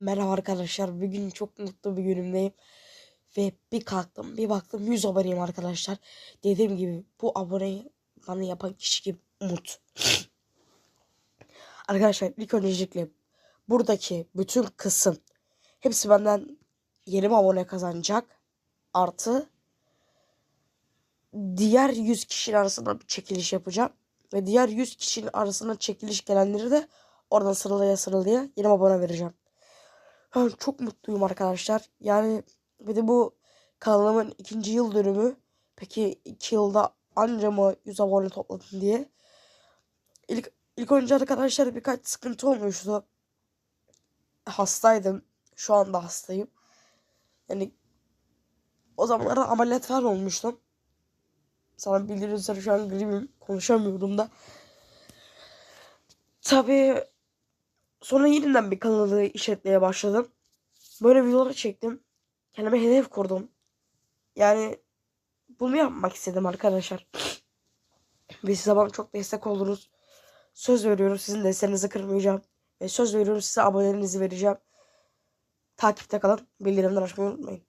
Merhaba arkadaşlar. Bugün çok mutlu bir günümdeyim. Ve bir kalktım bir baktım 100 aboneyim arkadaşlar. Dediğim gibi bu aboneyi bana yapan kişi kim? Umut. arkadaşlar ilk öncelikle buradaki bütün kısım hepsi benden yeni bir abone kazanacak. Artı diğer 100 kişinin arasında bir çekiliş yapacağım. Ve diğer 100 kişinin arasında çekiliş gelenleri de oradan sıralaya sıralaya yeni abone vereceğim. Çok mutluyum arkadaşlar. Yani bir de bu kanalımın ikinci yıl dönümü. Peki iki yılda anca mı 100 abone topladım diye. İlk, ilk önce arkadaşlar birkaç sıkıntı olmuştu. Hastaydım. Şu anda hastayım. Yani o zamanlarda ameliyat falan olmuştum. Sana bildiğiniz üzere şu an gribim. Konuşamıyorum da. Tabii Sonra yeniden bir kanalı işletmeye başladım. Böyle videoları çektim. Kendime hedef kurdum. Yani bunu yapmak istedim arkadaşlar. Ve size bana çok destek oldunuz. Söz veriyorum sizin desteğinizi kırmayacağım. Ve söz veriyorum size abonelerinizi vereceğim. Takipte kalın. Bildirimleri açmayı unutmayın.